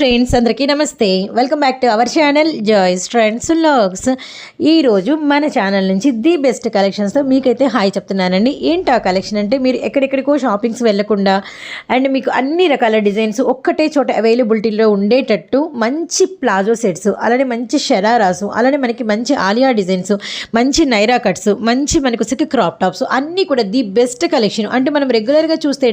Friends అందరికీ నమస్తే. Welcome back to our channel Joy's trends logs ఈరోజు మన ఛానల్ నుంచి ది బెస్ట్ కలెక్షన్స్తో మీకైతే హాయ్ చెప్తున్నానండి. ఏంటి ఆ కలెక్షన్ అంటే మీరు ఎక్కడెక్కడికో షాపింగ్స్ వెళ్ళకుండా అండ్ మీకు అన్ని రకాల డిజైన్స్ ఒక్కటే చోట అవైలబిలిటీలో ఉండేటట్టు మంచి ప్లాజో సెట్స్ అలానే మంచి షరారాసు అలానే మనకి మంచి ఆలియా డిజైన్స్ మంచి నైరా కట్స్ మంచి మనకు సిక్ క్రాప్ టాప్స్ అన్నీ కూడా ది బెస్ట్ కలెక్షన్ అంటే మనం రెగ్యులర్గా చూస్తే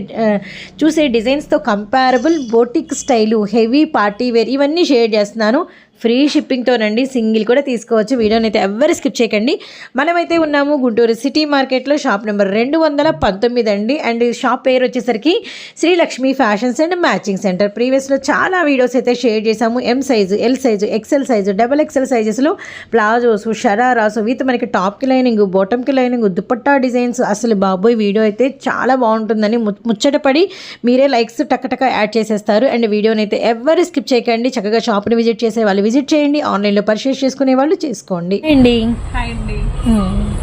చూసే డిజైన్స్తో comparable boutique style heavy party wear ఇవన్నీ షేర్ చేస్తున్నాను. ఫ్రీ షిప్పింగ్తోనండి సింగిల్ కూడా తీసుకోవచ్చు. వీడియోని అయితే ఎవ్వరు స్కిప్ చేయకండి. మనమైతే ఉన్నాము గుంటూరు సిటీ మార్కెట్లో. షాప్ నెంబర్ రెండు వందల పంతొమ్మిది అండి. అండ్ షాప్ పేరు వచ్చేసరికి Srilakshmi fashions and matching centre. ప్రీవియస్లో చాలా వీడియోస్ అయితే షేర్ చేశాము. M size L size XL size double XL సైజెస్లో palazzos shararas with మనకి టాప్కి లైనింగ్ బాటమ్కి లైనింగ్ దుపట్టా డిజైన్స్. అసలు బాబోయ్ వీడియో అయితే చాలా బాగుంటుందని ముచ్చటపడి మీరే లైక్స్ టక్కటక్క యాడ్ చేసేస్తారు. అండ్ వీడియోని అయితే ఎవరు స్కిప్ చేయకండి. చక్కగా షాప్ని విజిట్ చేసే వాళ్ళు విజిట్ చేయండి. ఆన్లైన్లో పర్చేస్ చేసుకునే వాళ్ళు చేసుకోండి. అండి. హాయ్ అండి.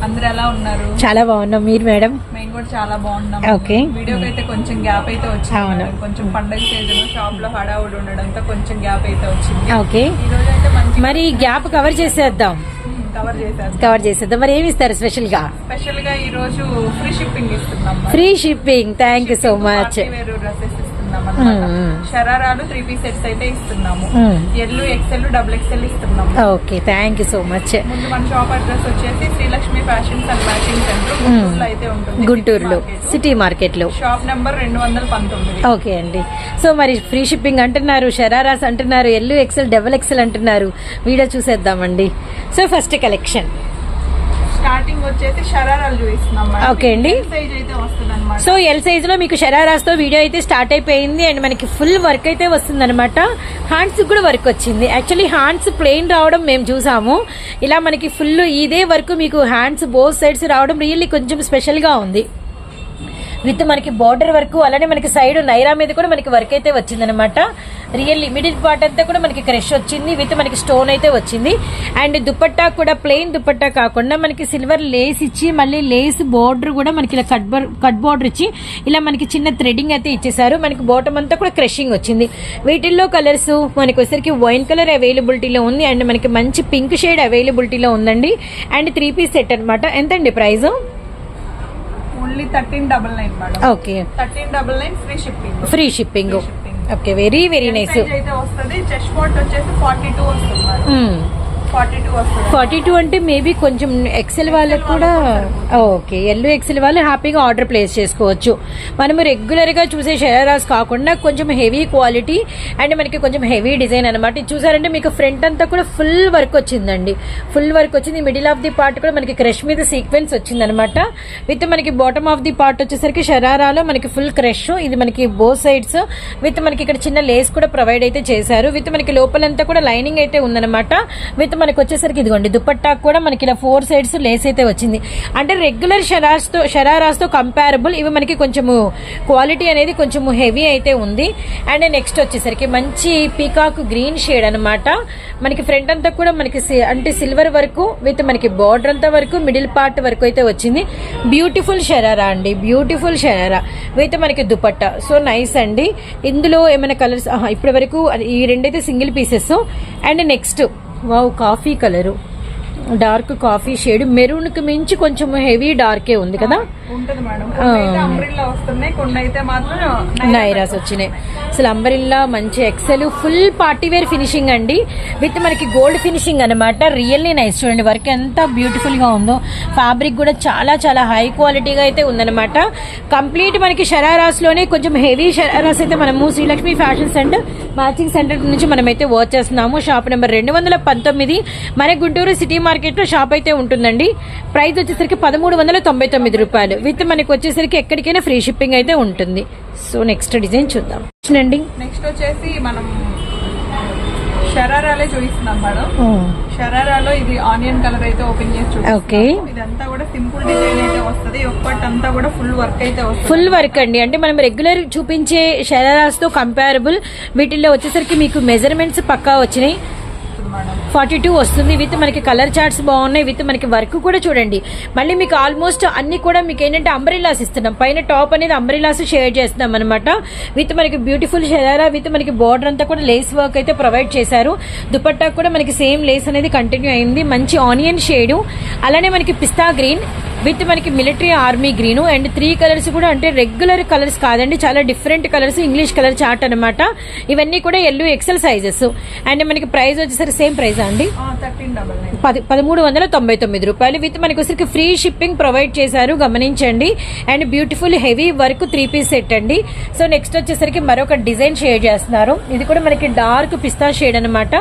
అందరు ఎలా ఉన్నారు? చాలా బాగున్నాం. మీరు మేడం? మేము కూడా చాలా బాగున్నాం. Okay. వీడియోకి అయితే కొంచెం గ్యాప్ అయితే వచ్చింది. కొంచెం పండగ సీజన్ షాప్లో హడావుడి ఉండడంతో కొంచెం గ్యాప్ అయితే వచ్చింది. ఓకే. ఈ రోజు అయితే మంచి మరి గ్యాప్ కవర్ చేసేద్దాం. కవర్ చేశారు కవర్ చేసేద్దాం. మరి ఏమి ఇస్తారు స్పెషల్గా స్పెషల్గా ఈ రోజు ఫ్రీ షిప్పింగ్ ఇస్తున్నాం. Free shipping thank you so much dresses ఇస్తున్నాం అన్నమాట మ్మ్. షరారాలు త్రీ పీస్ సెట్స్ అయితే ఇస్తున్నాము. ఎల్లు ఎక్సెల్ డబుల్ ఎక్సెల్ ఇస్తున్నాము. Okay thank you so much ముందు మన షాప్ అడ్రస్ వచ్చేసి Srilakshmi fashions and matching centre గుంటూరులో అయితే ఉంటుంది. గుంటూరులో. సిటీ మార్కెట్లో షాప్ నెంబర్ రెండు వందల పంతొమ్మిది. ఓకే అండి. సో మరి ఫ్రీ షిప్పింగ్ అంటున్నారు షరారాస్ అంటున్నారు ఎల్లు ఎక్సెల్ డబల్ ఎక్సెల్ అంటున్నారు. వీడియో చూసేద్దామండి. సో ఫస్ట్ కలెక్షన్ స్టార్టింగ్ వచ్చేసి షరారాలు చూపిస్తున్నాం ఓకే అండి. సైజ్ అయితే వస్తుంది అనమాట సో ఎల్ సైజ్లో మీకు షరారాస్తో వీడియో అయితే స్టార్ట్ అయిపోయింది అండ్ మనకి ఫుల్ వర్క్ అయితే వస్తుంది అనమాట హ్యాండ్స్ కూడా వర్క్ వచ్చింది. యాక్చువల్లీ హ్యాండ్స్ ప్లెయిన్ రావడం మేము చూసాము. ఇలా మనకి ఫుల్ ఇదే వర్క్ మీకు హ్యాండ్స్ బోత్ సైడ్స్ రావడం రియల్లీ కొంచెం స్పెషల్గా ఉంది. విత్ మనకి బార్డర్ వర్క్ అలానే మనకి సైడ్ నైరా మీద కూడా మనకి వర్క్ అయితే వచ్చిందనమాట రియల్లీ మిడిల్ పార్ట్ అంతా కూడా మనకి క్రష్ వచ్చింది విత్ మనకి స్టోన్ అయితే వచ్చింది. అండ్ దుపట్టా కూడా ప్లెయిన్ దుపట్టా కాకుండా మనకి సిల్వర్ లేస్ ఇచ్చి మళ్ళీ లేస్ బార్డర్ కూడా మనకి ఇలా కట్ కట్ బార్డర్ ఇచ్చి ఇలా మనకి చిన్న థ్రెడింగ్ అయితే ఇచ్చేసారు మనకి బాటమ్ అంతా కూడా క్రషింగ్ వచ్చింది. వీటిల్లో కలర్స్ మనకి వచ్చేసరికి వైన్ కలర్ అవైలబిలిటీలో ఉంది. అండ్ మనకి మంచి పింక్ షేడ్ అవైలబిలిటీలో ఉందండి. అండ్ త్రీ పీస్ సెట్ అనమాట ఎంతండి price only thirteen double nine madam okay thirteen double nine free shipping free shipping. Okay very very nice అయితే వస్తుంది. చెస్ట్ పాట్ వచ్చేసి ఫార్టీ టూ వస్తుంది ఫార్టీ టూ అంటే మేబీ కొంచెం ఎక్సెల్ వాళ్ళకి కూడా ఓకే. ఎల్లో ఎక్సెల్ వాళ్ళు హ్యాపీగా ఆర్డర్ ప్లేస్ చేసుకోవచ్చు. మనము రెగ్యులర్గా చూసే షరారాస్ కాకుండా కొంచెం హెవీ క్వాలిటీ అండ్ మనకి కొంచెం హెవీ డిజైన్ అనమాట ఇది చూసారంటే మీకు ఫ్రంట్ అంతా కూడా ఫుల్ వర్క్ వచ్చిందండి. ఫుల్ వర్క్ వచ్చింది. మిడిల్ ఆఫ్ ది పార్ట్ కూడా మనకి క్రష్ మీద సీక్వెన్స్ వచ్చిందనమాట విత్ మనకి బాటమ్ ఆఫ్ ది పార్ట్ వచ్చేసరికి షరారాలో మనకి ఫుల్ క్రష్ ఇది మనకి బో సైడ్స్ విత్ మనకి ఇక్కడ చిన్న లేస్ కూడా ప్రొవైడ్ అయితే చేశారు. విత్ మనకి లోపలంతా కూడా లైనింగ్ అయితే ఉందన్నమాట. విత్ మనకు వచ్చేసరికి ఇదిగోండి దుప్పట్టా కూడా మనకి ఇలా ఫోర్ సైడ్స్ లేస్ అయితే వచ్చింది. అంటే రెగ్యులర్ షరాస్ షరారాస్తో కంపారబుల్ ఇవి మనకి కొంచెము క్వాలిటీ అనేది కొంచెము హెవీ అయితే ఉంది. అండ్ నెక్స్ట్ వచ్చేసరికి మంచి పీకాక్ గ్రీన్ షేడ్ అనమాట మనకి ఫ్రంట్ అంతా కూడా మనకి సి- అంటే సిల్వర్ వరకు విత్ మనకి బార్డర్ అంతా వరకు మిడిల్ పార్ట్ వరకు అయితే వచ్చింది. బ్యూటిఫుల్ షరారా అండి బ్యూటిఫుల్ షరారా విత్ మనకి దుపట్టా. సో నైస్ అండి. ఇందులో ఏమైనా కలర్స్ ఇప్పటి వరకు ఈ రెండైతే single pieces and next wow coffee colour. Dark coffee shade. మెరూన్కి మించి కొంచెం హెవీ డార్కే ఉంది కదా? ఉంటుంది మేడం. కొన్ని అయితే అంబ్రిల్లా వస్తున్నాయి. కొన్ని అయితే మాత్రం నైరాస్. వచ్చినాయి. అసలు అంబరిల్లా మంచి XL full party wear finishing అండి. విత్ మనకి గోల్డ్ ఫినిషింగ్ అనమాట రియల్లీ నైస్ చూడండి వర్క్ ఎంత బ్యూటిఫుల్గా ఉందో. ఫ్యాబ్రిక్ కూడా చాలా చాలా హై క్వాలిటీగా అయితే ఉందన్నమాట. కంప్లీట్ మనకి షరారాస్లోనే కొంచెం హెవీ షరారాస్ అయితే మనము Srilakshmi fashion centre matching centre నుంచి మనమైతే వర్క్ చేస్తున్నాము. షాప్ నెంబర్ రెండు వందల పంతొమ్మిది. మన గుంటూరు సిటీ మార్కెట్లో షాప్ అయితే ఉంటుందండి. ప్రైస్ వచ్చేసరికి పదమూడు వందల తొంభై తొమ్మిది రూపాయలు. విత్ మనకి వచ్చేసరికి ఎక్కడికైనా ఫ్రీ షిప్పింగ్ అయితే ఉంటుంది. సో నెక్స్ట్ డిజైన్ చూద్దాం. చూడండి నెక్స్ట్ వచ్చేసి మనం షరారాలే చూపిస్తున్నాం మేడం. షరారాలో ఇది ఆనియన్ కలర్ అయితే ఓపెన్ చేసి. ఓకే. ఇదంతా కూడా సింపుల్ డిజైన్ అయితే వస్తది. ఒక్కటంతా కూడా ఫుల్ వర్క్ అయితే వస్తుంది. ఫుల్ వర్క్ అండి. అంటే మనం రెగ్యులర్ చూపించే షరారాస్తో కంపారబుల్ వీటిల్లో వచ్చేసరికి మీకు మెజర్మెంట్స్ పక్కా వచ్చినాయి. ఫార్టీ టూ వస్తుంది విత్ మనకి కలర్ చార్ట్స్ బాగున్నాయి విత్ మనకి వర్క్ కూడా చూడండి. మళ్ళీ మీకు ఆల్మోస్ట్ అన్ని కూడా మీకు ఏంటంటే అంబ్రిలాస్ ఇస్తున్నాం. పైన టాప్ అనేది అంబ్రిలాస్ షేర్ చేస్తున్నాం అనమాట విత్ మనకి బ్యూటిఫుల్ షెరారా విత్ మనకి బార్డర్ అంతా కూడా లేస్ వర్క్ అయితే ప్రొవైడ్ చేశారు. దుపట్టా కూడా మనకి సేమ్ లేస్ అనేది కంటిన్యూ అయింది. మంచి ఆనియన్ షేడు. అలానే మనకి పిస్తా గ్రీన్. విత్ మనకి military army green and three colours కూడా అంటే రెగ్యులర్ కలర్స్ కాదండి చాలా different colours English colour chart అనమాట ఇవన్నీ కూడా ఎల్లు ఎక్సెల్ సైజెస్. అండ్ మనకి ప్రైస్ వచ్చేసరికి సేమ్ ప్రైస్ అండి? పది పదమూడు వందల తొంభై తొమ్మిది రూపాయలు. విత్ మనకి వచ్చరికి ఫ్రీ షిప్పింగ్ ప్రొవైడ్ చేశారు గమనించండి. And beautiful heavy work three piece set అండి. సో నెక్స్ట్ వచ్చేసరికి మరొక డిజైన్ షేర్ చేస్తున్నారు. ఇది కూడా మనకి డార్క్ పిస్తా షేడ్ అనమాట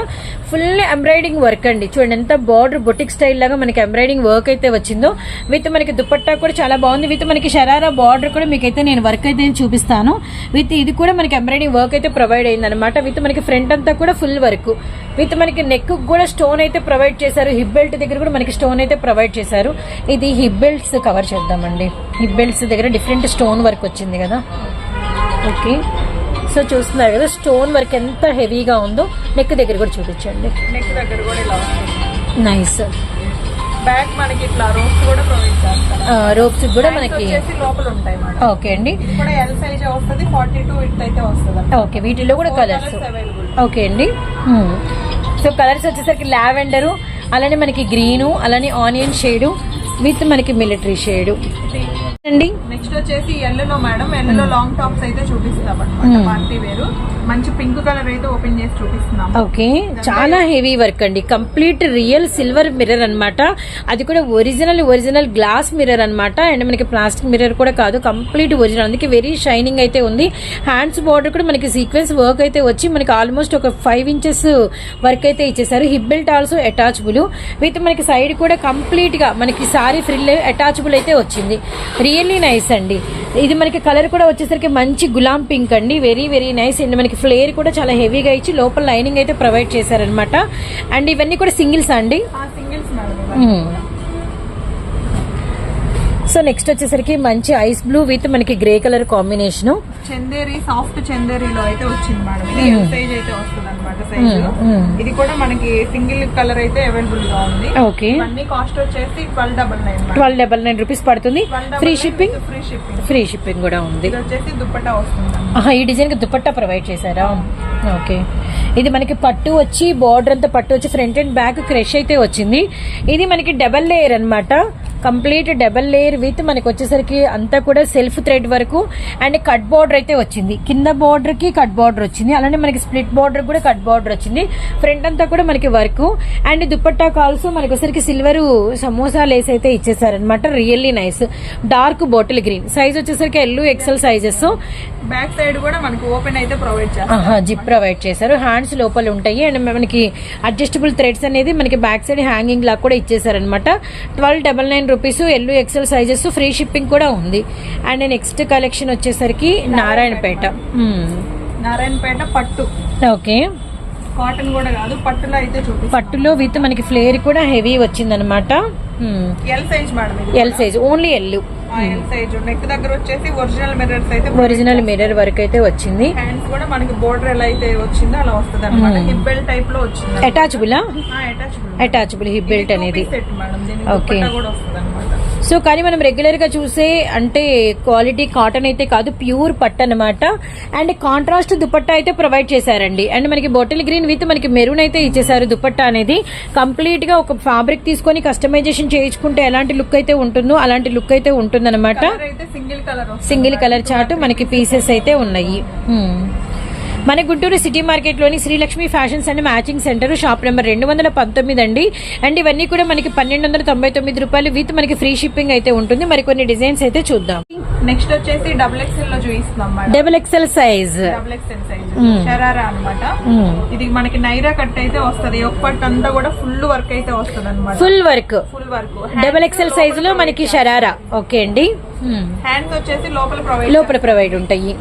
ఫుల్ ఎంబ్రాయిడింగ్ వర్క్ అండి. చూడండి ఎంత బార్డర్ బొటిక్ స్టైల్ లాగా మనకి ఎంబ్రాయిడింగ్ వర్క్ అయితే వచ్చిందో. విత్ మనకి దుపట్టా కూడా చాలా బాగుంది. విత్ మనకి షరారా బార్డర్ కూడా మీకైతే నేను వర్క్ అయితే చూపిస్తాను. విత్ ఇది కూడా మనకి ఎంబ్రాయిడింగ్ వర్క్ అయితే ప్రొవైడ్ అయింది అనమాట విత్ మనకి ఫ్రంట్ అంతా కూడా ఫుల్ వర్క్ విత్ మనకి నెక్ కూడా స్టోన్ అయితే ప్రొవైడ్ చేశారు. హిప్ బెల్ట్ దగ్గర కూడా మనకి స్టోన్ అయితే ప్రొవైడ్ చేశారు. ఇది హిప్ బెల్ట్స్ కవర్ చేద్దామండి. హిప్ బెల్ట్స్ దగ్గర డిఫరెంట్ స్టోన్ వర్క్ వచ్చింది కదా. ఓకే సో చూస్తున్నారు కదా స్టోన్ వర్క్ ఎంత హెవీగా ఉందో. నెక్ దగ్గర కూడా చూపించండి. నెక్ దగ్గర కూడా నైస్ బ్యాక్ మనకి ఇట్లా రోప్స్ కూడా ప్రొవైడ్ చేస్తారు. రోప్స్ కూడా Hands మనకి లోపల ఉంటాయి ఓకే అండి. ఇది కూడా ఎల్ సైజ్ వస్తుంది ఫార్టీ టూ ఇట్ అయితే వస్తుంది ఓకే వీటిలో కూడా కలర్స్ ఓకే అండి. సో కలర్స్ వచ్చేసరికి లావెండరు అలానే మనకి గ్రీను అలానే ఆనియన్ షేడు విత్ మనకి మిలిటరీ షేడు. అండి. నెక్స్ట్ వచ్చేసి ఎల్లులో మేడం ఎల్లులో లాంగ్ టాప్స్ అయితే చూపిస్తాం అనమాట Hmm. పార్టీ వేరు. మంచి పింక్ కలర్ అయితే ఓపెన్ చేసి చూపిస్తున్నాం ఓకే. చాలా హెవీ వర్క్ అండి. కంప్లీట్ రియల్ సిల్వర్ మిర్రర్ అన్నమాట. అది కూడా ఒరిజినల్ ఒరిజినల్ గ్లాస్ మిర్రర్ అన్నమాట. అండ్ మనకి ప్లాస్టిక్ మిర్రర్ కూడా కాదు కంప్లీట్ ఒరిజినల్ అందుకే వెరీ షైనింగ్ అయితే ఉంది. హ్యాండ్స్ బార్డర్ కూడా మనకి సీక్వెన్స్ వర్క్ అయితే వచ్చి మనకి ఆల్మోస్ట్ ఒక ఫైవ్ ఇంచెస్ వర్క్ అయితే ఇచ్చేసారు hip belt also attachable with మనకి సైడ్ కూడా కంప్లీట్గా మనకి సారీ ఫ్రిల్ అటాచబుల్ అయితే వచ్చింది. రియల్లీ నైస్ అండి. ఇది మనకి కలర్ కూడా వచ్చేసరికి మంచి గులాం పింక్ అండి. Very very nice. అండ్ మనకి ఫ్లేర్ కూడా చాలా హెవీగా ఇచ్చి లోపల లైనింగ్ అయితే ప్రొవైడ్ చేశారనమాట అండ్ ఇవన్నీ కూడా సింగిల్స్ అండి? సింగిల్స్. సో నెక్స్ట్ వచ్చేసరికి మంచి ఐస్ బ్లూ విత్ మనకి grey colour combination. Chanderi soft చందేరిలో అయితే వచ్చింది మేడం. ఇది సైజ్ అయితే వస్తుంది అనమాట సైజ్. ఇది కూడా మనకి సింగిల్ కలర్ అయితే అవైలబుల్గా ఉంది. ఓకే. ఇవన్నీ కాస్ట్ వచ్చేసి twelve double nine twelve double nine rupees పడుతుంది. Free shipping free shipping free shipping కూడా ఉంది. ఇది వచ్చేసి దుప్పటా వస్తుంది ఈ డిజైన్కి దుపట్టా ప్రొవైడ్ చేశారా ఓకే. ఇది మనకి పట్టు వచ్చి బార్డర్ అంతా పట్టు వచ్చి ఫ్రంట్ అండ్ బ్యాక్ క్రష్ అయితే వచ్చింది. ఇది మనకి డబల్ లేయర్ అన్నమాట. కంప్లీట్ డబల్ లేయర్ విత్ మనకి వచ్చేసరికి అంతా కూడా సెల్ఫ్ థ్రెడ్ వరకు. అండ్ కట్ బార్డర్ అయితే వచ్చింది. కింద బార్డర్కి కట్ బార్డర్ వచ్చింది. అలానే మనకి స్ప్లిట్ బార్డర్ కూడా కట్ బార్డర్ వచ్చింది. ఫ్రంట్ అంతా కూడా మనకి వర్క్ అండ్ దుపట్టా కాల్స్ మనకి వచ్చేసరికి సిల్వర్ సమోసా లేస్ అయితే ఇచ్చేసారనమాట really nice dark bottle green size వచ్చేసరికి L XL sizes back side కూడా మనకి ఓపెన్ అయితే ప్రొవైడ్ చేస్తాం ఆహా జిప్ ప్రొవైడ్ చేశారు. హ్యాండ్స్ లోపల ఉంటాయి. అండ్ మనకి అడ్జస్టబుల్ థ్రెడ్స్ అనేది మనకి బ్యాక్ సైడ్ హ్యాంగింగ్ లాగా కూడా ఇచ్చేసారనమాట twelve double nine rupees L XL sizes free shipping కూడా ఉంది. అండ్ నెక్స్ట్ కలెక్షన్ వచ్చేసరికి నారాయణపేట. నారాయణపేట. పట్టు. ఓకే. కాటన్ కూడా కాదు పట్టులో అయితే పట్టులో విత్ మనకి ఫ్లేర్ కూడా హెవీ వచ్చిందనమాట L size madam L size only L L size neck దగ్గర వచ్చేసి ఒరిజినల్ మిర్రర్స్ అయితే ఒరిజినల్ మిర్రర్ వర్క్ అయితే వచ్చింది. హ్యాండ్స్ కూడా మనకి బోర్డర్ ఎలా అయితే వచ్చిందో అలా వస్తుంది అనమాట. హిప్ బెల్ట్ టైప్లో వచ్చింది. అటాచబులా అటాచబుల్ అటాచబుల్ హిప్ బెల్ట్ అనేది. దుపట్టా కూడా వస్తుంది అనమాట సో కానీ మనం రెగ్యులర్గా చూసే అంటే క్వాలిటీ కాటన్ అయితే కాదు ప్యూర్ పట్టు అనమాట అండ్ కాంట్రాస్ట్ దుపట్టా అయితే ప్రొవైడ్ చేశారండి. అండ్ మనకి బాటిల్ గ్రీన్ విత్ మనకి మెరూన్ అయితే ఇచ్చేసారు దుపట్టా అనేది. కంప్లీట్గా ఒక ఫ్యాబ్రిక్ తీసుకొని కస్టమైజేషన్ చేయించుకుంటే ఎలాంటి లుక్ అయితే ఉంటుందో అలాంటి లుక్ అయితే ఉంటుందన్నమాట. సింగిల్ కలర్ వస్తుంది. సింగిల్ కలర్ చార్ట్ మనకి పీసెస్ అయితే ఉన్నాయి. Hmm. మన Guntur city మార్కెట్లోని Srilakshmi fashions and matching centre shop number రెండు వందల పంతొమ్మిది అండి. అండ్ ఇవన్నీ కూడా మనకి పన్నెండు వందల తొంభై తొమ్మిది రూపాయలు విత్ మనకి ఫ్రీ షిప్పింగ్ అయితే ఉంటుంది. మరి కొన్ని డిజైన్స్ అయితే చూద్దాం. నెక్స్ట్ వచ్చేసి డబుల్ ఎక్స్ఎల్లో చూపిస్తున్నాం double XL size. Double XL size. Sharara అన్నమాట. ఇది మనకి నైరా కట్ అయితే వస్తది. ఒక పట్టు అంతా కూడా ఫుల్ వర్క్ అయితే వస్తుంది అనమాట full work. Full work. Double XL సైజ్లో మనకి షరారా. ఓకే అండి. హ్యాండ్స్ వచ్చేసి లోపల ప్రొవైడ్ లోపల ప్రొవైడ్ ఉంటాయి.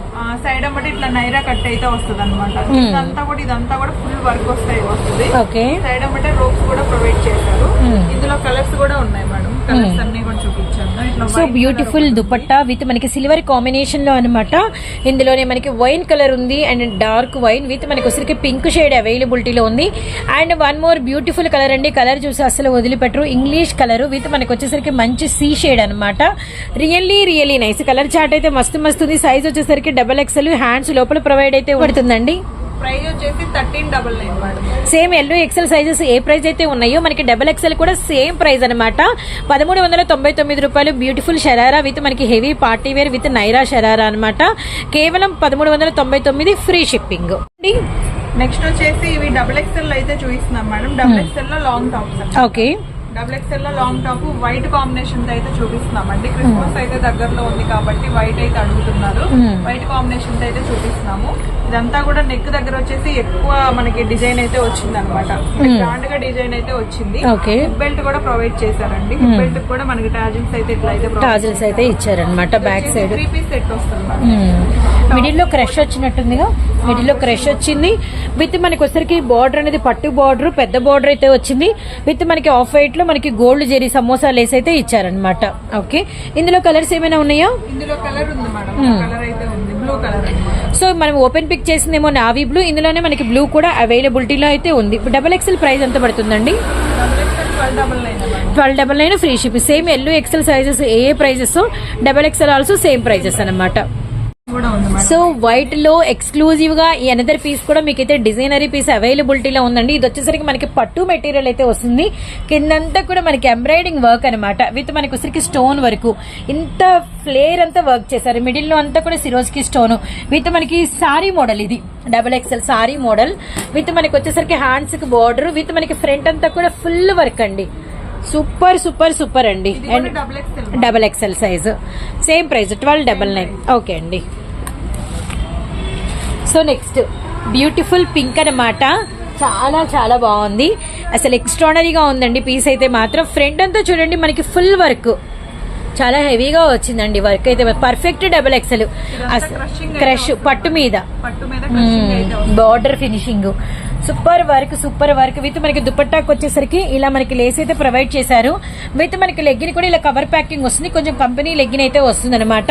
సైడ్ అమ్మటి ఇట్లా నైరా కట్ అయితే వస్తుంది అనమాట Hmm. ఇదంతా కూడా ఇదంతా కూడా ఫుల్ వర్క్ వస్తాయి వస్తుంది. ఓకే సైడ్ అమ్మటే రోప్స్ కూడా ప్రొవైడ్ చేశారు. Hmm. ఇందులో కలర్స్ కూడా ఉన్నాయి మేడం. కలర్స్ అన్ని కూడా చూపించాను. ఇట్లా సో బ్యూటిఫుల్ దుపట్టా విత్ మనకి సిల్వర్ కాంబినేషన్లో అనమాట ఇందులోనే మనకి వైన్ కలర్ ఉంది అండ్ డార్క్ వైన్ విత్ మనకి వచ్చరికి పింక్ షేడ్ అవైలబిలిటీలో ఉంది. And one more beautiful colour అండి. కలర్ చూసి అసలు వదిలిపెట్టరు. ఇంగ్లీష్ కలర్ విత్ మనకి వచ్చేసరికి మంచి సీ షేడ్ అనమాట really really nice colour chart అయితే మస్తు మస్తు ఉంది సైజ్ వచ్చేసరికి డబల్ ఎక్స్ఎల్ హ్యాండ్స్ లోపల ప్రొవైడ్ అయితే పడుతుందండి. ప్రైస్ వచ్చేసి thirteen double nine madam. Same L XL sizes ఏ ప్రైస్ అయితే ఉన్నాయో మనకి డబల్ ఎక్సెల్ కూడా సేమ్ ప్రైస్ అనమాట పదమూడు వందల తొంభై తొమ్మిది రూపాయలు బ్యూటిఫుల్ షరారా విత్ మనకి heavy party wear with Naira sharara అనమాట కేవలం పదమూడు వందల తొంభై తొమ్మిది ఫ్రీ షిప్పింగ్. నెక్స్ట్ వచ్చేసి ఇవి డబుల్ ఎక్స్ఎల్లో అయితే చూపిస్తున్నాం మేడం. డబుల్ ఎక్స్ఎల్లో లాంగ్ టాప్స్ ఓకే. డబుల్ ఎక్స్ఎల్లో లాంగ్ టాప్ వైట్ కాంబినేషన్తో అయితే చూపిస్తున్నాం అండి. క్రిస్మస్ అయితే దగ్గరలో ఉంది కాబట్టి వైట్ అయితే అడుగుతున్నారు. Hmm. వైట్ కాంబినేషన్తో అయితే చూపిస్తున్నాము. ఇదంతా కూడా నెక్ దగ్గర వచ్చేసి ఎక్కువ మనకి డిజైన్ అయితే వచ్చింది అనమాట గ్రాండ్గా డిజైన్ అయితే వచ్చింది. హిప్ బెల్ట్ కూడా ప్రొవైడ్ చేశారండి. హిప్ బెల్ట్ కూడా మనకి టాజిల్స్ అయితే ఇట్లా అయితే టాజిల్స్ అయితే ఇచ్చారనమాట back side three piece set వస్తుంది మేడం. మిడిల్లో క్రష్ వచ్చినట్టుందిగా. మిడిల్లో క్రష్ వచ్చింది. విత్ మనకి వచ్చరికి బార్డర్ అనేది పట్టు బార్డర్ పెద్ద బార్డర్ అయితే వచ్చింది. విత్ మనకి ఆఫ్ వైట్లో మనకి గోల్డ్ జెరీ సమోసా లేస్ అయితే ఇచ్చారనమాట ఓకే ఇందులో కలర్స్ ఏమైనా ఉన్నాయా? ఇందులో కలర్ ఉంది మేడం కలర్ అయితే బ్లూ కలర్ సో మనం ఓపెన్ పిక్ చేసిందేమో నావీ బ్లూ ఇందులోనే మనకి బ్లూ కూడా అవైలబిలిటీలో అయితే ఉంది. డబల్ ఎక్సెల్ ప్రైస్ ఎంత పడుతుందండి? XL twelve double nine free ship same L XL sizes ఏ prices double XL also same prices madam so వైట్లో ఎక్స్క్లూజివ్గా ఈ అనదర్ పీస్ కూడా మీకైతే డిజైనరీ పీస్ అవైలబిలిటీలో ఉందండి. ఇది వచ్చేసరికి మనకి పట్టు మెటీరియల్ అయితే వస్తుంది. కిందంతా కూడా మనకి ఎంబ్రాయిడింగ్ వర్క్ అనమాట విత్ మనకి వచ్చరికి స్టోన్ వరకు. ఇంత ఫ్లేర్ అంతా వర్క్ చేశారు. మిడిల్లో అంతా కూడా సిరోజ్కి స్టోన్ విత్ మనకి సారీ మోడల్ ఇది. Double XL sari model with మనకి వచ్చేసరికి హ్యాండ్స్కి బార్డర్ విత్ మనకి ఫ్రంట్ అంతా కూడా ఫుల్ వర్క్ అండి. సూపర్ సూపర్ సూపర్ అండి. And double XL size same price twelve double nine okay అండి. సో నెక్స్ట్ బ్యూటిఫుల్ పింక్ అన్నమాట. చాలా చాలా బాగుంది. అసలు ఎక్స్ట్రానరీగా ఉందండి పీస్ అయితే మాత్రం. ఫ్రంట్ అంతా చూడండి మనకి ఫుల్ వర్క్ చాలా హెవీగా వచ్చిందండి వర్క్ అయితే. పర్ఫెక్ట్ డబల్ ఎక్సెల్ క్రష్ పట్టు మీద. Border finishing super work super work. With మనకి దుపట్టాకి వచ్చేసరికి ఇలా మనకి లేస్ అయితే ప్రొవైడ్ చేశారు. విత్ మనకి లెగ్గిన్ కూడా ఇలా కవర్ ప్యాకింగ్ వస్తుంది. కొంచెం కంపెనీ లెగ్గిన్ అయితే వస్తుంది అనమాట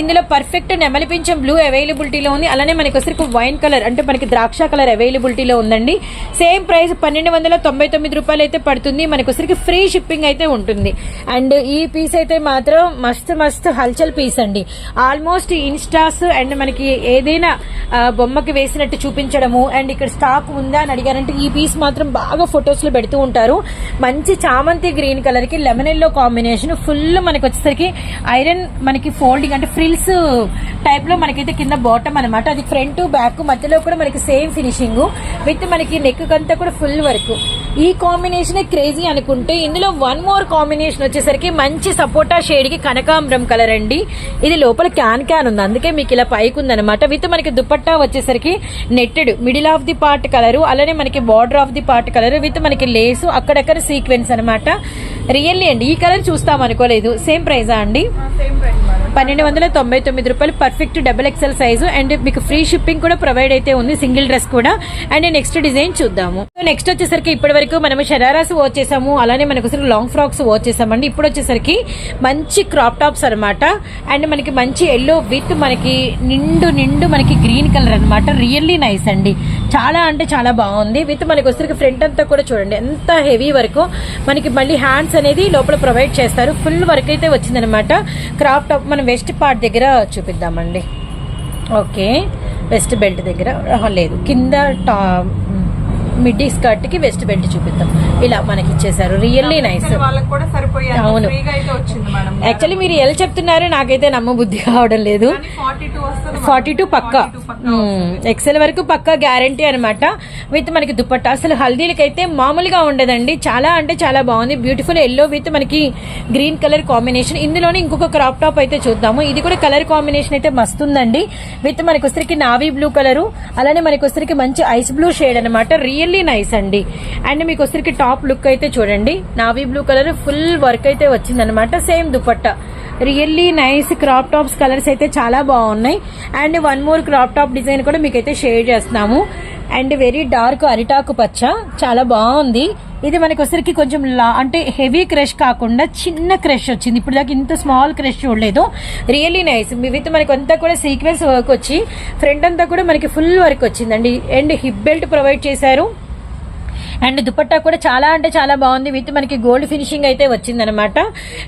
ఇందులో పర్ఫెక్ట్ నెమలి పింఛం బ్లూ అవైలబిలిటీలో ఉంది. అలానే మనకి వచ్చరికి వైన్ కలర్ అంటే మనకి ద్రాక్ష కలర్ అవైలబిలిటీలో ఉందండి. సేమ్ ప్రైస్ పన్నెండు వందల తొంభై తొమ్మిది రూపాయలు అయితే పడుతుంది. మనకి వచ్చరికి ఫ్రీ షిప్పింగ్ అయితే ఉంటుంది. అండ్ ఈ పీస్ అయితే మాత్రం మస్తు మస్తు హల్చల్ పీస్ అండి. ఆల్మోస్ట్ ఇన్స్టాస్ అండ్ మనకి ఏదైనా బొమ్మకి వేసినట్టు చూపించడము. అండ్ ఇక్కడ స్టాక్ ఉంది. అని అడిగారంటే ఈ పీస్ మాత్రం బాగా ఫొటోస్లో పెడుతూ ఉంటారు. మంచి చామంతి గ్రీన్ కలర్కి లెమన్ ఎల్లో కాంబినేషన్ ఫుల్ మనకి వచ్చేసరికి ఐరన్ మనకి ఫోల్డింగ్ అంటే ఫ్రిల్స్ టైప్లో మనకైతే కింద బాటమ్ అనమాట అది ఫ్రంట్ బ్యాక్ మధ్యలో కూడా మనకి సేమ్ ఫినిషింగ్ విత్ మనకి నెక్ అంతా కూడా ఫుల్ వర్క్ ఈ కాంబినేషన్ క్రేజీ అనుకుంటే ఇందులో వన్ మోర్ కాంబినేషన్ వచ్చేసరికి మంచి సపోటా షేడ్కి కనకాంబరం కలర్ అండి. ఇది లోపల క్యాన్ క్యాన్ ఉంది. అందుకే మీకు ఇలా పైకి ఉందనమాట విత్ మనకి దుపట్టా వచ్చేసరికి netted middle of the part colour అలానే మనకి border of the part colour with మనకి లేసు అక్కడక్కడ సీక్వెన్స్ అనమాట రియల్లీ అండి. ఈ కలర్ చూస్తాం అనుకోలేదు. సేమ్ ప్రైజా అండి? పన్నెండు వందల తొంభై తొమ్మిది రూపాయలు perfect double XL size and మీకు ఫ్రీ షిప్పింగ్ కూడా ప్రొవైడ్ అయితే ఉంది. సింగిల్ డ్రెస్ కూడా. అండ్ నెక్స్ట్ డిజైన్ చూద్దాము. నెక్స్ట్ వచ్చేసరికి ఇప్పటి వరకు మనము షరారాస్ వాచ్ చేసాము. అలానే మనకు లాంగ్ ఫ్రాక్స్ వాచ్ చేసామండి. ఇప్పుడు వచ్చేసరికి మంచి క్రాప్ టాప్స్ అన్నమాట. అండ్ మనకి మంచి ఎల్లో విత్ మనకి నిండు నిండు మనకి గ్రీన్ కలర్ అన్నమాట. రియల్లీ నైస్ అండి. చాలా అంటే చాలా బాగుంది. విత్ మనకి వచ్చేసరికి ఫ్రంట్ అంతా కూడా చూడండి ఎంత హెవీ వరకు మనకి మళ్ళీ హ్యాండ్స్ అనేది లోపల ప్రొవైడ్ చేస్తారు. ఫుల్ వర్క్ అయితే వచ్చిందనమాట. క్రాప్ టాప్ మనం వెస్ట్ పార్ట్ దగ్గర చూపిద్దామండి. ఓకే వెస్ట్ బెల్ట్ దగ్గర. లేదు కింద టా మిడ్డీ స్కర్ట్కి వెస్ట్ బెల్ట్ చూపిద్దాం. ఇలా మనకి ఇచ్చేసారు రియల్లీ నైస్ అవును. వచ్చింది యాక్చువల్లీ మీరు ఎలా చెప్తున్నారు నాకైతే నమ్మబుద్ధి కావడం లేదు. ఫార్టీ టూ పక్కా. 42 పక్కా. వస్తుంది. ఎక్సెల్ వరకు పక్కా గ్యారంటీ అనమాట విత్ మనకి దుపట్టా. అసలు హల్దీలకి అయితే మామూలుగా ఉండదండి. చాలా అంటే చాలా బాగుంది. బ్యూటిఫుల్ ఎల్లో విత్ మనకి గ్రీన్ కలర్ కాంబినేషన్ ఇందులోనే ఇంకొక క్రాప్ టాప్ అయితే చూద్దాము. ఇది కూడా కలర్ కాంబినేషన్ అయితే మస్తుందండి. విత్ మనకి వచ్చరికి నావీ బ్లూ కలర్ అలానే మనకి వచ్చరికి మంచి ఐస్ బ్లూ షేడ్ అనమాట రియల్లీ నైస్ అండి. అండ్ మీకు వచ్చరికి టాప్ లుక్ అయితే చూడండి. Navy blue colour full work అయితే వచ్చిందనమాట same dupatta. Really nice crop tops colours అయితే చాలా బాగున్నాయి. And one more crop top design కూడా మీకైతే షేర్ చేస్తున్నాము. అండ్ వెరీ డార్క్ అరిటాకు పచ్చ. చాలా బాగుంది. ఇది మనకి వచ్చరికి కొంచెం లా అంటే హెవీ క్రష్ కాకుండా చిన్న క్రష్ వచ్చింది. ఇప్పుడు దాకా ఇంత స్మాల్ క్రష్ చూడలేదు. Really nice. విత్ మనకి అంతా కూడా సీక్వెన్స్ వర్క్ వచ్చి ఫ్రంట్ అంతా కూడా మనకి ఫుల్ వర్క్ వచ్చిందండి. అండ్ హిప్ బెల్ట్ ప్రొవైడ్ చేశారు. అండ్ దుపట్టా కూడా చాలా అంటే చాలా బాగుంది. విత్ మనకి గోల్డ్ ఫినిషింగ్ అయితే వచ్చిందనమాట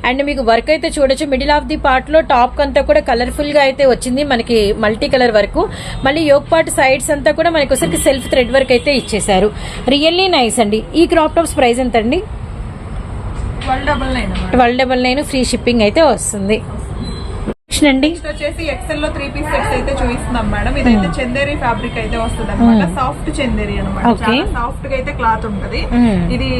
అండ్ మీకు వర్క్ అయితే చూడొచ్చు. మిడిల్ ఆఫ్ ది పార్ట్లో టాప్ అంతా కూడా కలర్ఫుల్గా అయితే వచ్చింది మనకి మల్టీ కలర్ వరకు. మళ్ళీ యోగ్ పార్ట్ సైడ్స్ అంతా కూడా మనకి ఒకసారి సెల్ఫ్ థ్రెడ్ వర్క్ అయితే ఇచ్చేసారు రియల్లీ నైస్ అండి. ఈ క్రాప్ టాప్స్ ప్రైస్ ఎంత అండి twelve double nine twelve double nine free shipping అయితే వస్తుంది. అండి వచ్చేసి ఎక్సెల్లో త్రీ పీస్ సెట్స్ అయితే చూపిస్తున్నాం మేడం. ఇదైతే చందేరి ఫ్యాబ్రిక్ అయితే వస్తుంది అనమాట సాఫ్ట్ చందేరి అనమాట Hmm. సాఫ్ట్గా అయితే క్లాత్ ఉంటది. Hmm. ఇది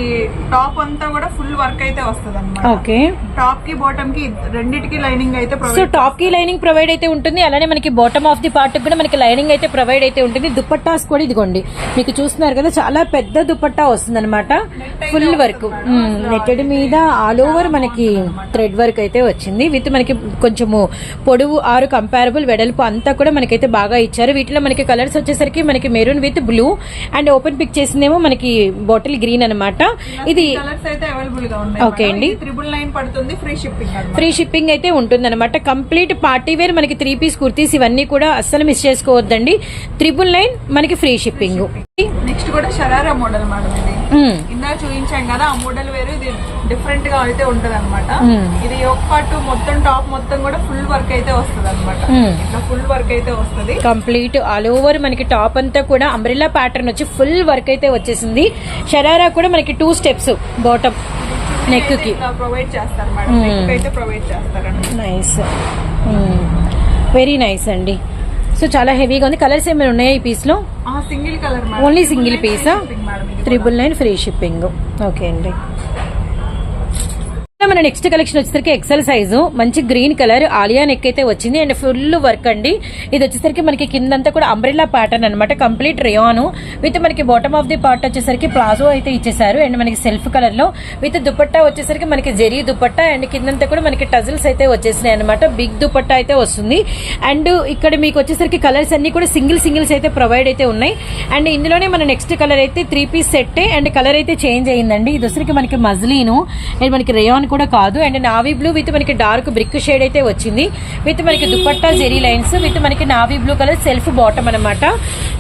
టాప్ అంతా కూడా ఫుల్ వర్క్ అయితే వస్తుంది అనమాట ఓకే టాప్కి బాటమ్కి రెండిటికి లైనింగ్ అయితే సో టాప్కి లైనింగ్ ప్రొవైడ్ అయితే ఉంటుంది. అలానే మనకి బాటమ్ ఆఫ్ ది పార్ట్ కూడా మనకి లైనింగ్ అయితే ప్రొవైడ్ అయితే ఉంటుంది. దుపట్టాస్ కూడా ఇదిగోండి. మీకు చూస్తున్నారు కదా చాలా పెద్ద దుపట్టా వస్తుంది అనమాట ఫుల్ వర్క్ నెట్టెడ్ మీద ఆల్ ఓవర్ మనకి థ్రెడ్ వర్క్ అయితే వచ్చింది. విత్ మనకి కొంచెము పొడవు ఆరు కంపారబుల్ వెడల్పు అంతా కూడా మనకైతే బాగా ఇచ్చారు. వీటిలో మనకి కలర్స్ వచ్చేసరికి మనకి maroon with blue and open pick చేసిందేమో మనకి బాటిల్ గ్రీన్ అనమాట ఇది Okay అండి. పడుతుంది ఫ్రీ షిప్పింగ్ అనమాట ఫ్రీ షిప్పింగ్ అయితే ఉంటుందన్నమాట. కంప్లీట్ పార్టీ వేర్ మనకి త్రీ పీస్ కుర్తీస్ ఇవన్నీ కూడా అస్సలు మిస్ చేసుకోవద్దండి. త్రిబుల్ నైన్ మనకి ఫ్రీ షిప్పింగ్ నెక్స్ట్ కూడా షరారా మోడల్ మేడం ఇది. ఇందా చూపించాం కదా ఆ మోడల్ వేరు ఇది డిఫరెంట్గా అయితే ఉంటది అనమాట ఇది ఒక పాటు మొత్తం టాప్ మొత్తం కూడా ఫుల్ వర్క్ అయితే వస్తుంది అనమాట ఇట్లా ఫుల్ వర్క్ అయితే వస్తుంది. కంప్లీట్ ఆల్ ఓవర్ మనకి టాప్ అంతా కూడా అంబ్రిల్లా ప్యాటర్న్ వచ్చి ఫుల్ వర్క్ అయితే వచ్చేసింది. షరారా కూడా మనకి టూ స్టెప్స్ బాటమ్ నెక్కి. ప్రొవైడ్ చేస్తారు మేడం. నెక్ అయితే ప్రొవైడ్ చేస్తారండి నైస్ వెరీ నైస్ అండి. సో చాలా హెవీగా ఉంది. కలర్స్ ఏమైనా ఉన్నాయా ఈ పీస్లో? Single colour only single Pisa triple nine free shipping okay అండి. మన నెక్స్ట్ కలెక్షన్ వచ్చేసరికి ఎక్సెల్ సైజు మంచి గ్రీన్ కలర్ ఆలియా నెక్ అయితే వచ్చింది. అండ్ ఫుల్ వర్క్ అండి. ఇది వచ్చేసరికి మనకి కిందంతా కూడా అంబ్రెల్లా ప్యాటర్న్ అనమాట కంప్లీట్ రేయాను విత్ మనకి బాటమ్ ఆఫ్ ది పార్ట్ వచ్చేసరికి ప్లాజో అయితే ఇచ్చేసారు అండ్ మనకి సెల్ఫ్ కలర్లో విత్ దుపట్టా వచ్చేసరికి మనకి జెరీ దుపట్టా అండ్ కిందంతా కూడా మనకి టజిల్స్ అయితే వచ్చేసినాయి అనమాట బిగ్ దుపట్టా అయితే వస్తుంది. అండ్ ఇక్కడ మీకు వచ్చేసరికి కలర్స్ అన్ని కూడా సింగిల్ సింగిల్స్ అయితే ప్రొవైడ్ అయితే ఉన్నాయి. అండ్ ఇందులోనే మన నెక్స్ట్ కలర్ అయితే three piece set and colour అయితే చేంజ్ అయ్యిందండి ఇది వచ్చరికి మనకి మజ్లీను అండ్ మనకి రేయాన్ కూడా కాదు. అండ్ నావీ బ్లూ విత్ మనకి డార్క్ బ్రిక్ షేడ్ అయితే వచ్చింది. విత్ మనకి దుపట్టా జెరీ లైన్స్ విత్ మనకి navy blue colour self bottom అనమాట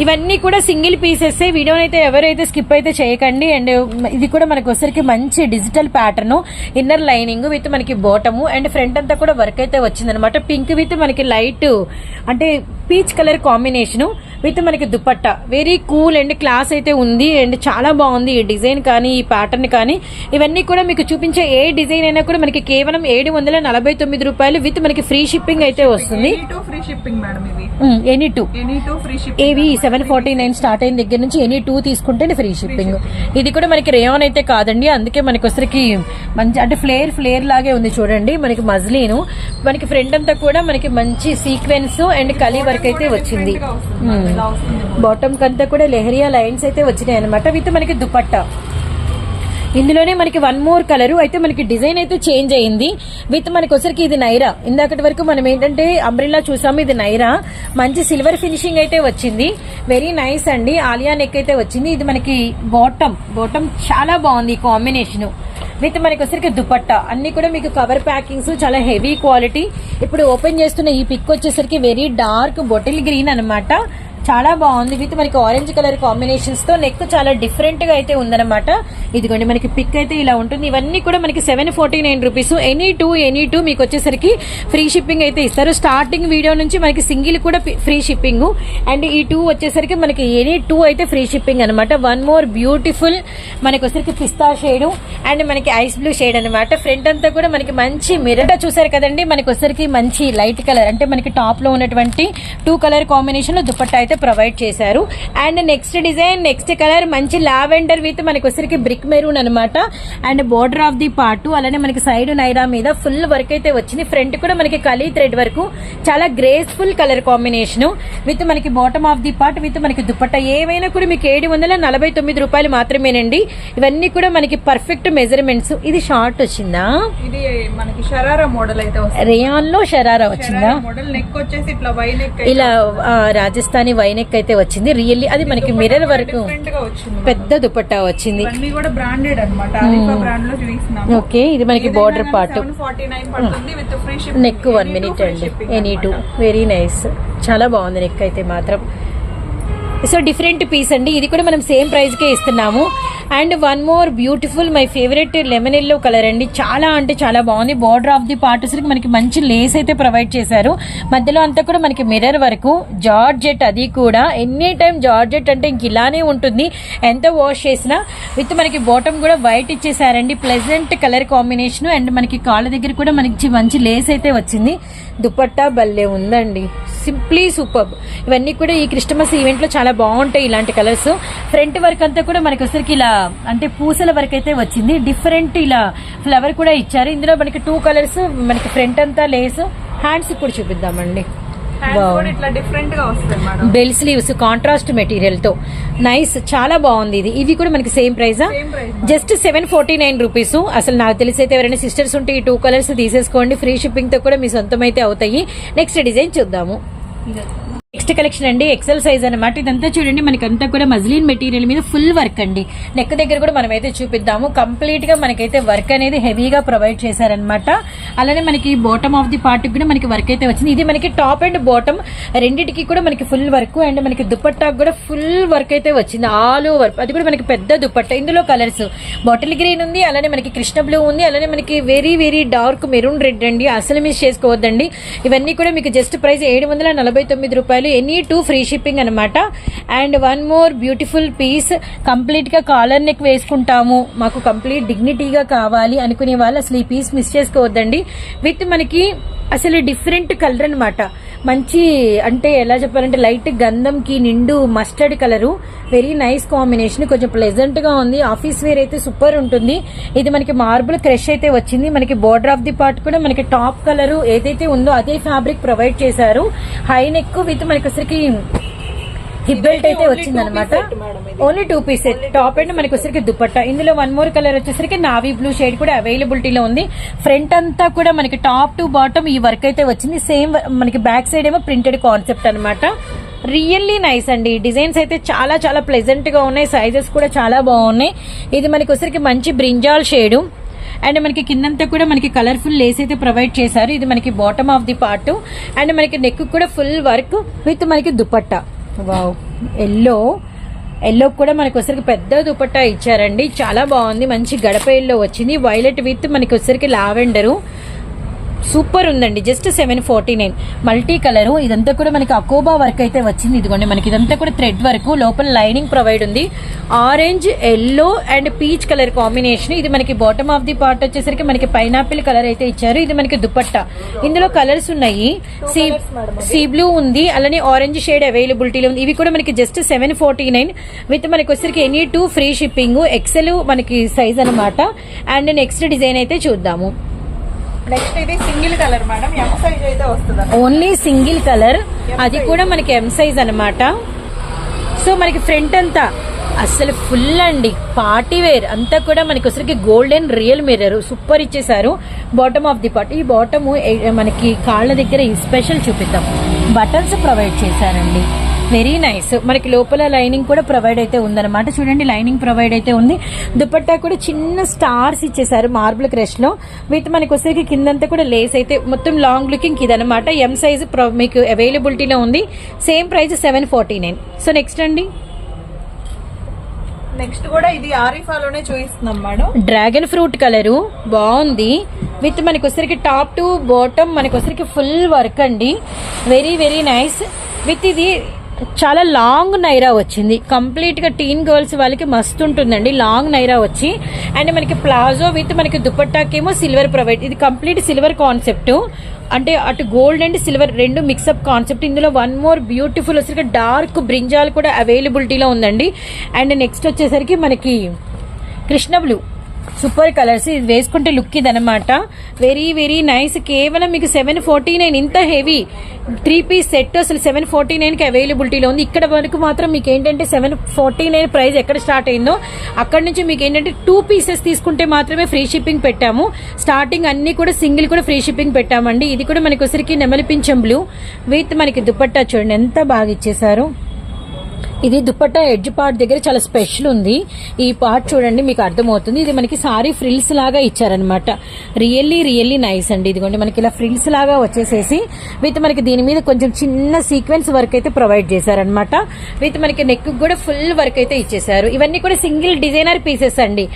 ఇవన్నీ కూడా సింగిల్ పీసెస్ వీడియోని అయితే ఎవరైతే స్కిప్ అయితే చేయకండి. అండ్ ఇది కూడా మనకు వచ్చరికి మంచి digital pattern inner lining with మనకి బాటము. అండ్ ఫ్రంట్ అంతా కూడా వర్క్ అయితే వచ్చిందనమాట పింక్ విత్ మనకి లైట్ అంటే పీచ్ కలర్ కాంబినేషన్. విత్ మనకి dupatta. Very cool and class అయితే ఉంది అండ్ చాలా బాగుంది ఈ డిజైన్ కానీ ఈ ప్యాటర్న్ కానీ. ఇవన్నీ కూడా మీకు చూపించే ఏ డిజైన్ అయినా కూడా మనకి కేవలం ఏడు వందల నలభై తొమ్మిది రూపాయలు విత్ మనకి ఫ్రీ షిప్పింగ్ అయితే వస్తుంది. ఎనీ టూ ఏవి సెవెన్ ఫార్టీ నైన్ స్టార్ట్ అయిన దగ్గర నుంచి ఎనీ టూ తీసుకుంటేనే ఫ్రీ షిప్పింగ్ ఇది కూడా మనకి రేయాన్ అయితే కాదండి. అందుకే మనకి వచ్చరికి మంచి అంటే ఫ్లేర్ ఫ్లేర్ లాగే ఉంది చూడండి. మనకి మజ్లీను. మనకి ఫ్రంట్ అంతా కూడా మనకి మంచి సీక్వెన్స్ అండ్ కలీ వర్క్ అయితే వచ్చింది. బాటమ్ కంతా కూడా లెహరియా లైన్స్ అయితే వచ్చినాయి అనమాట విత్ మనకి దుపట్టా. ఇందులోనే మనకి వన్ మోర్ కలర్. అయితే మనకి డిజైన్ అయితే చేంజ్ అయింది. విత్ మనకి వచ్చరికి ఇది నైరా. ఇందాకటి వరకు మనం ఏంటంటే అంబ్రిల్లా చూసాము ఇది నైరా. మంచి సిల్వర్ ఫినిషింగ్ అయితే వచ్చింది. వెరీ నైస్ అండి. ఆలియా నెక్ అయితే వచ్చింది. ఇది మనకి బాటమ్. బాటమ్ చాలా బాగుంది ఈ కాంబినేషన్. విత్ మనకి వచ్చరికి దుపట్టా. అన్ని కూడా మీకు కవర్ ప్యాకింగ్స్ చాలా హెవీ క్వాలిటీ. ఇప్పుడు ఓపెన్ చేస్తున్న ఈ పిక్ వచ్చేసరికి వెరీ డార్క్ బొటిల్ గ్రీన్ అన్నమాట. చాలా బాగుంది. విత్ మనకి ఆరెంజ్ కలర్ కాంబినేషన్స్తో నెక్ చాలా డిఫరెంట్గా అయితే ఉందన్నమాట. ఇదిగోండి మనకి పిక్ అయితే ఇలా ఉంటుంది. ఇవన్నీ కూడా మనకి seven forty nine rupees any two any two మీకు వచ్చేసరికి ఫ్రీ షిప్పింగ్ అయితే ఇస్తారు. స్టార్టింగ్ వీడియో నుంచి మనకి సింగిల్ కూడా ఫ్రీ షిప్పింగ్ అండ్ ఈ టూ వచ్చేసరికి మనకి ఎనీ టూ అయితే ఫ్రీ షిప్పింగ్ అనమాట వన్ మోర్ బ్యూటిఫుల్ మనకి వచ్చేసరికి పిస్తా షేడ్ అండ్ మనకి ఐస్ బ్లూ షేడ్ అనమాట ఫ్రంట్ అంతా కూడా మనకి మంచి మిరట చూసారు కదండి మనకి వచ్చేసరికి మంచి లైట్ కలర్ అంటే మనకి టాప్లో ఉన్నటువంటి టూ కలర్ కాంబినేషన్లో దుపట్టా అయితే ప్రొవైడ్ చేశారు. And next design next colour మంచి లావెండర్ విత్ మనకి వచ్చరికి బ్రిక్ మెరూన్ అనమాట and border of the part అలానే మనకి సైడ్ నైరా మీద ఫుల్ వర్క్ అయితే వచ్చింది. ఫ్రంట్ కూడా మనకి కలీ థ్రెడ్ వరకు. చాలా గ్రేస్ఫుల్ కలర్ కాంబినేషన్ విత్ మనకి bottom of the part with మనకి దుపట్టా ఏవైనా కూడా మీకు ఏడు వందల నలభై తొమ్మిది రూపాయలు మాత్రమేనండి. ఇవన్నీ కూడా మనకి పర్ఫెక్ట్ మెజర్మెంట్స్ ఇది షార్ట్ వచ్చిందా? ఇది మనకి షరారా మోడల్ అయితే రేయాన్లో షరారా వచ్చిందా? మోడల్ నెక్ వచ్చేసి ఇట్లా వై నెక్ ఇలా రాజస్థానీ వైనెక్ అయితే వచ్చింది? రియల్లీ అది మనకి మిర్రర్ వరకు పెద్ద దుపట్టా వచ్చింది. ఓకే ఇది మనకి border part neck one minute అండి. ఎనీ టూ వెరీ నైస్ చాలా బాగుంది నెక్ అయితే మాత్రం. సో డిఫరెంట్ పీస్ అండి. ఇది కూడా మనం సేమ్ ప్రైస్కే ఇస్తున్నాము. And one more beautiful my favourite lemon yellow colour అండి. చాలా అంటే చాలా బాగుంది. బార్డర్ ఆఫ్ ది పార్ట్ మనకి మంచి లేస్ అయితే ప్రొవైడ్ చేశారు. మధ్యలో అంతా కూడా మనకి మిర్రర్ వరకు జార్జెట్ అది కూడా. ఎనీ టైం జార్జెట్ అంటే ఇంక ఇలానే ఉంటుంది. ఎంత వాష్ చేసినా విత్ మనకి బాటమ్ కూడా వైట్ ఇచ్చేసారండి ప్లెజెంట్ కలర్ కాంబినేషన్ అండ్ మనకి కాళ్ళ దగ్గర కూడా మనకి మంచి లేస్ అయితే వచ్చింది. దుపట్టా భలే ఉందండి. Simply super. ఇవన్నీ కూడా ఈ క్రిస్టమస్ ఈవెంట్లో చాలా బాగుంటాయి ఇలాంటి కలర్స్. ఫ్రంట్ వర్క్ అంతా కూడా మనకి వచ్చరికి ఇలా అంటే పూసల వర్క్ అయితే వచ్చింది. డిఫరెంట్ ఇలా ఫ్లవర్ కూడా ఇచ్చారు. ఇందులో మనకి టూ కలర్స్ మనకి ఫ్రంట్ అంతా లేస్ హ్యాండ్స్ కూడా చూపిద్దామండి. బెల్ స్లీవ్స్ కాంట్రాస్ట్ మెటీరియల్తో. నైస్ చాలా బాగుంది ఇది. ఇవి కూడా మనకి same ప్రైజా same price just seven forty nine rupees అసలు నాకు తెలిసి అయితే ఎవరైనా సిస్టర్స్ ఉంటే ఈ టూ కలర్స్ తీసేసుకోండి. ఫ్రీ షిప్పింగ్తో కూడా మీ సొంతం అయితే అవుతాయి. నెక్స్ట్ డిజైన్ చూద్దాము. నెక్స్ట్ కలెక్షన్ అండి ఎక్సెల్ సైజ్ అనమాట ఇదంతా చూడండి మనకి కూడా మజ్లిన్ మెటీరియల్ మీద ఫుల్ వర్క్ అండి. నెక్ దగ్గర కూడా మనం అయితే చూపిద్దాము. కంప్లీట్గా మనకైతే వర్క్ అనేది హెవీగా ప్రొవైడ్ చేశారనమాట అలానే మనకి బాటమ్ ఆఫ్ ది పార్ట్ కూడా మనకి వర్క్ అయితే వచ్చింది. ఇది మనకి టాప్ అండ్ బాటమ్ రెండిటికి కూడా మనకి ఫుల్ వర్క్ అండ్ మనకి దుపట్టాకు కూడా ఫుల్ వర్క్ అయితే వచ్చింది. ఆల్ ఓవర్ అది కూడా మనకి పెద్ద దుప్పట్ట ఇందులో కలర్స్ బాటిల్ గ్రీన్ ఉంది అలానే మనకి కృష్ణ బ్లూ ఉంది అలానే మనకి very very dark maroon red అండి. అసలు మిస్ చేసుకోవద్దండి. ఇవన్నీ కూడా మీకు జస్ట్ ప్రైస్ ఏడు వందల నలభై తొమ్మిది రూపాయలు ఎనీ టూ ఫ్రీ షిప్పింగ్ అనమాట and one more beautiful piece. కంప్లీట్గా కాలర్ నెక్ వేసుకుంటాము. మాకు కంప్లీట్ డిగ్నిటీగా కావాలి అనుకునే వాళ్ళు అసలు ఈ పీస్ మిస్ చేసుకోవద్దండి. విత్ మనకి అసలు డిఫరెంట్ కలర్ అనమాట మంచి అంటే ఎలా చెప్పాలంటే లైట్ గంధంకి నిండు mustard colour. Very nice combination కొంచెం ప్లెజెంట్గా ఉంది. ఆఫీస్ వేర్ అయితే సూపర్ ఉంటుంది. ఇది మనకి మార్బుల్ క్రష్ అయితే వచ్చింది. మనకి బోర్డర్ ఆఫ్ ది పార్ట్ కూడా మనకి టాప్ కలరు ఏదైతే ఉందో అదే ఫ్యాబ్రిక్ ప్రొవైడ్ చేశారు. హై నెక్ విత్ మనకి అసలుకి హిప్ బెల్ట్ అయితే వచ్చింది అనమాట only two piece set top and మనకి వచ్చరికి దుపట్టా. ఇందులో వన్ మోర్ కలర్ వచ్చేసరికి నావీ బ్లూ షేడ్ కూడా అవైలబిలిటీలో ఉంది. ఫ్రంట్ అంతా కూడా మనకి టాప్ టు బాటమ్ ఈ వర్క్ అయితే వచ్చింది. సేమ్ మనకి బ్యాక్ సైడ్ ఏమో ప్రింటెడ్ కాన్సెప్ట్ అన్నమాట. రియల్లీ నైస్ అండి. డిజైన్స్ అయితే చాలా చాలా ప్లెజెంట్గా ఉన్నాయి. సైజెస్ కూడా చాలా బాగున్నాయి. ఇది మనకి వచ్చరికి మంచి బ్రింజాల్ షేడు అండ్ మనకి కిందంతా కూడా మనకి కలర్ఫుల్ లేస్ అయితే ప్రొవైడ్ చేశారు. ఇది మనకి bottom of the part and మనకి నెక్ కూడా ఫుల్ వర్క్ విత్ మనకి దుపట్టా. వావ్. ఎల్లో. ఎల్లో కూడా మనకి వచ్చరికి పెద్ద దుపట్టా ఇచ్చారండి. చాలా బాగుంది. మంచి గడప ఎల్లో వచ్చింది. వైలెట్ విత్ మనకి వచ్చరికి లావెండరు. సూపర్ ఉందండి. Just seven forty nine. Multi colour. ఇదంతా కూడా మనకి అకోబా వర్క్ అయితే వచ్చింది. ఇదిగోండి మనకి ఇదంతా కూడా థ్రెడ్ వర్క్. లోపల లైనింగ్ ప్రొవైడ్ ఉంది. Orange yellow and peach colour combination. ఇది మనకి బాటమ్ ఆఫ్ ది పార్ట్ వచ్చేసరికి మనకి పైనాపిల్ కలర్ అయితే ఇచ్చారు. ఇది మనకి దుపట్టా. ఇందులో కలర్స్ ఉన్నాయి. సీ సీ బ్లూ ఉంది. అలానే ఆరెంజ్ షేడ్ అవైలబిలిటీలో ఉంది. ఇవి కూడా మనకి just seven forty nine. With మనకి వచ్చరికి any two free shipping. XL మనకి సైజ్ అన్నమాట. అండ్ నెక్స్ట్ డిజైన్ అయితే చూద్దాము. నెక్స్ట్ ఇది single colour madam. M size అయితే వస్తుంది ఓన్లీ సింగిల్ కలర్ అది కూడా మనకి ఎం సైజ్ అన్నమాట. సో మనకి ఫ్రంట్ అంతా అసలు ఫుల్ అండి. పార్టీ వేర్ అంతా కూడా మనకి వచ్చరికి గోల్డెన్ రియల్ మిర్రర్ సూపర్ ఇచ్చేసారు బాటమ్ ఆఫ్ ది పార్ట్ ఈ బాటమ్ మనకి కాళ్ళ దగ్గర ఈ స్పెషల్ చూపిద్దాం. బటన్స్ ప్రొవైడ్ చేశారండి. Very nice. మనకి లోపల లైనింగ్ కూడా ప్రొవైడ్ అయితే ఉందన్నమాట. చూడండి లైనింగ్ ప్రొవైడ్ అయితే ఉంది. దుపట్టా కూడా చిన్న స్టార్స్ ఇచ్చేసారు మార్బుల్ క్రష్లో. విత్ మనకి వచ్చేసరికి కిందంతా కూడా లేస్ అయితే మొత్తం లాంగ్ లుకింగ్ ఇదనమాట ఎం సైజ్ మీకు అవైలబిలిటీలో ఉంది. Same price seven forty nine so next అండి? నెక్స్ట్ కూడా ఇది ఆరిఫాలోనే చూపిస్తున్నాం మేడం. Dragon fruit colour. బాగుంది. విత్ మనకి వచ్చరికి టాప్ టు బాటమ్ మనకి వచ్చరికి ఫుల్ వర్క్ అండి. Very very nice. విత్ ఇది చాలా లాంగ్ నైరా వచ్చింది. కంప్లీట్గా టీన్ గర్ల్స్ వాళ్ళకి మస్తు ఉంటుందండి. లాంగ్ నైరా వచ్చి అండ్ మనకి ప్లాజో విత్ మనకి దుపట్టాకేమో సిల్వర్ ప్రొవైడ్ ఇది కంప్లీట్ సిల్వర్ కాన్సెప్ట్. అంటే అటు గోల్డ్ అండ్ సిల్వర్ రెండు మిక్సప్ కాన్సెప్ట్. ఇందులో వన్ మోర్ బ్యూటిఫుల్ వచ్చేసరికి డార్క్ బ్రింజాల్ కూడా అవైలబిలిటీలో ఉందండి. అండ్ నెక్స్ట్ వచ్చేసరికి మనకి కృష్ణ బ్లూ. Super colours. ఇది వేసుకుంటే లుక్ ఇది అనమాట వెరీ వెరీ నైస్. కేవలం మీకు సెవెన్ ఫార్టీ నైన్ ఇంత హెవీ. త్రీ పీస్ సెట్ అసలు సెవెన్ ఫార్టీ నైన్కి అవైలబిలిటీలో ఉంది. ఇక్కడ వరకు మాత్రం మీకు ఏంటంటే సెవెన్ ఫార్టీ నైన్ ప్రైస్ ఎక్కడ స్టార్ట్ అయిందో అక్కడ నుంచి మీకు ఏంటంటే టూ పీసెస్ తీసుకుంటే మాత్రమే ఫ్రీ షిప్పింగ్ పెట్టాము. స్టార్టింగ్ అన్ని కూడా సింగిల్ కూడా ఫ్రీ షిప్పింగ్ పెట్టామండి. ఇది కూడా మనకి ఒకసారికి నెమలిపించం బ్లూ విత్ మనకి దుపట్టా చూడండి ఎంత బాగా ఇచ్చేసారు ఇది దుపట్టా ఎడ్జ్ పార్ట్ దగ్గర చాలా స్పెషల్ ఉంది. ఈ పార్ట్ చూడండి మీకు అర్థమవుతుంది. ఇది మనకి సారీ ఫ్రిల్స్ లాగా ఇచ్చారనమాట రియల్లీ రియల్లీ నైస్ అండి. ఇదిగోండి మనకి ఇలా ఫ్రిల్స్ లాగా వచ్చేసేసి విత్ మనకి దీని మీద కొంచెం చిన్న సీక్వెన్స్ వర్క్ అయితే ప్రొవైడ్ చేశారనమాట విత్ మనకి నెక్ కూడా ఫుల్ వర్క్ అయితే ఇచ్చేసారు ఇవన్నీ కూడా సింగిల్ డిజైనర్ పీసెస్ అండి.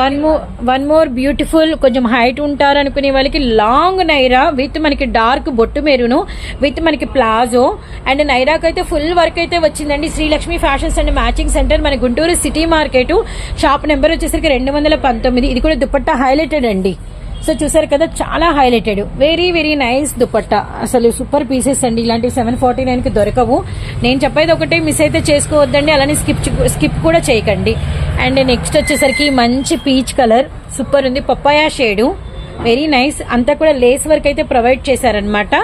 One more one more beautiful కొంచెం హైట్ ఉంటారు అనుకునే వాళ్ళకి లాంగ్ నైరా విత్ మనకి డార్క్ బొట్టు మెరును విత్ మనకి ప్లాజో అండ్ నైరాకి అయితే ఫుల్ వర్క్ అయితే వచ్చిందండి. Srilakshmi fashions and matching centre మన Guntur city market shop number వచ్చేసరికి రెండు వందల పంతొమ్మిది. ఇది కూడా దుపట్టా హైలైటెడ్ అండి. సో చూసారు కదా చాలా highlighted very very nice dupatta. అసలు సూపర్ పీసెస్ అండి. ఇలాంటివి సెవెన్ ఫార్టీ నైన్కి దొరకవు. నేను చెప్పేది ఒకటే మిస్ అయితే చేసుకోవద్దండి. అలానే స్కిప్ స్కిప్ కూడా చేయకండి. అండ్ నెక్స్ట్ వచ్చేసరికి మంచి పీచ్ కలర్ సూపర్ ఉంది. పప్పాయా షేడు వెరీ నైస్ అంతా కూడా లేస్ వర్క్ అయితే ప్రొవైడ్ చేశారనమాట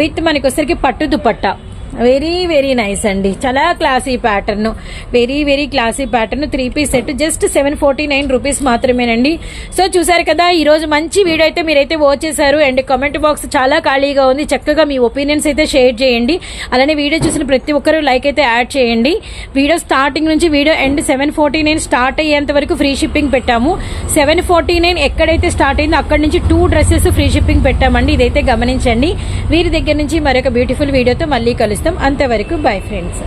విత్ మనకి వచ్చరికి పట్టు దుపట్టా. వెరీ వెరీ నైస్ అండి. చాలా classy pattern very very classy pattern three piece set just seven forty nine rupees మాత్రమేనండి. సో చూసారు కదా ఈరోజు మంచి వీడియో అయితే మీరైతే వాచ్ చేశారు. అండ్ కామెంట్ బాక్స్ చాలా ఖాళీగా ఉంది. చక్కగా మీ ఒపీనియన్స్ అయితే షేర్ చేయండి. అలానే వీడియో చూసిన ప్రతి ఒక్కరూ లైక్ అయితే యాడ్ చేయండి. వీడియో స్టార్టింగ్ నుంచి video end seven forty nine start అయ్యేంత వరకు ఫ్రీ షిప్పింగ్ పెట్టాము. సెవెన్ ఫార్టీ నైన్ ఎక్కడైతే స్టార్ట్ అయిందో అక్కడ నుంచి టూ డ్రెస్సెస్ ఫ్రీ షిప్పింగ్ పెట్టామండి. ఇదైతే గమనించండి. వీరి దగ్గర నుంచి మరొక బ్యూటిఫుల్ వీడియోతో మళ్ళీ కలుస్తాం. అంతవరకు బై ఫ్రెండ్స్.